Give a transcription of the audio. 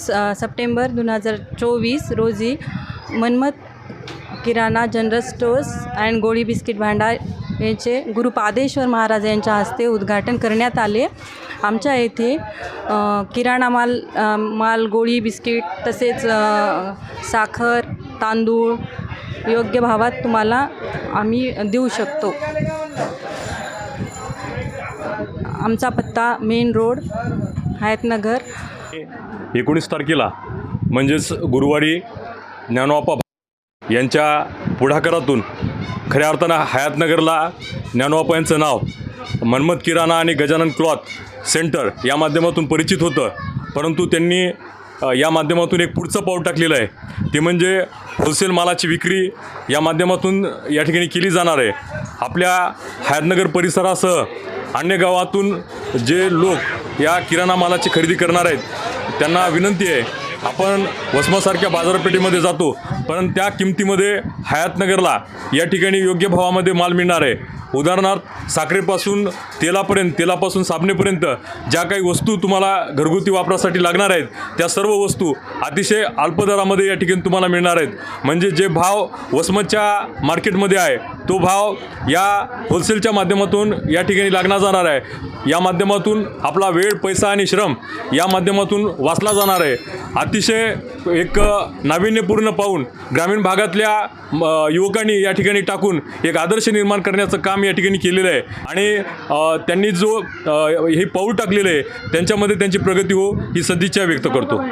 स सप्टेंबर दोन हजार चोवीस रोजी मनमत किराणा जनरल स्टोर्स अँड गोळी बिस्किट भांडार यांचे गुरु पादेश्वर महाराज यांच्या हस्ते उद्घाटन करण्यात आले. आमच्या येथे किराणा माल माल गोळी बिस्किट तसेच साखर तांदूळ योग्य भावात तुम्हाला आम्ही देऊ शकतो. आमचा पत्ता मेन रोड हयातनगर एकोणीस तारखेला म्हणजेच गुरुवारी ज्ञानोपा यांच्या पुढाकारातून खऱ्या अर्थानं हयातनगरला ज्ञानोपा यांचं नाव मन्मथ किराणा आणि गजानन क्लॉथ सेंटर या माध्यमातून परिचित होतं. परंतु त्यांनी या माध्यमातून एक पुढचं पाऊल टाकलेलं आहे. ते म्हणजे होलसेल मालाची विक्री या माध्यमातून या ठिकाणी केली जाणार आहे. आपल्या हयातनगर परिसरासह अन्य गावातून जे लोक या किराणा मालाची खरेदी करणार आहेत त्यांना विनंती आहे आपण वसमासारख्या बाजारपेठेमध्ये जातो पण त्या किमतीमध्ये हयातनगरला या ठिकाणी योग्य भावामध्ये माल मिळणार आहे. उदाहरणार्थ साखरेपासून तेलापर्यंत तेलापासून साबणेपर्यंत ज्या काही वस्तू तुम्हाला घरगुती वापरासाठी लागणार आहेत त्या सर्व वस्तू अतिशय अल्प दरामध्ये या ठिकाणी तुम्हाला मिळणार आहेत. म्हणजे जे भाव वसमतच्या मार्केटमध्ये आहे तो भाव या होलसेलच्या माध्यमातून या ठिकाणी लागला जाणार आहे. या माध्यमातून आपला वेळ पैसा आणि श्रम या माध्यमातून वाचला जाणार आहे. अतिशय एक नाविन्यपूर्ण पाहून ग्रामीण भागातल्या युवकांनी या ठिकाणी टाकून एक आदर्श निर्माण करण्याचं काम या ठिकाणी केलेलं आहे. आणि त्यांनी जो हे पाऊल टाकलेलं आहे त्यांच्यामध्ये त्यांची प्रगती हो ही सदिच्छा व्यक्त करतो.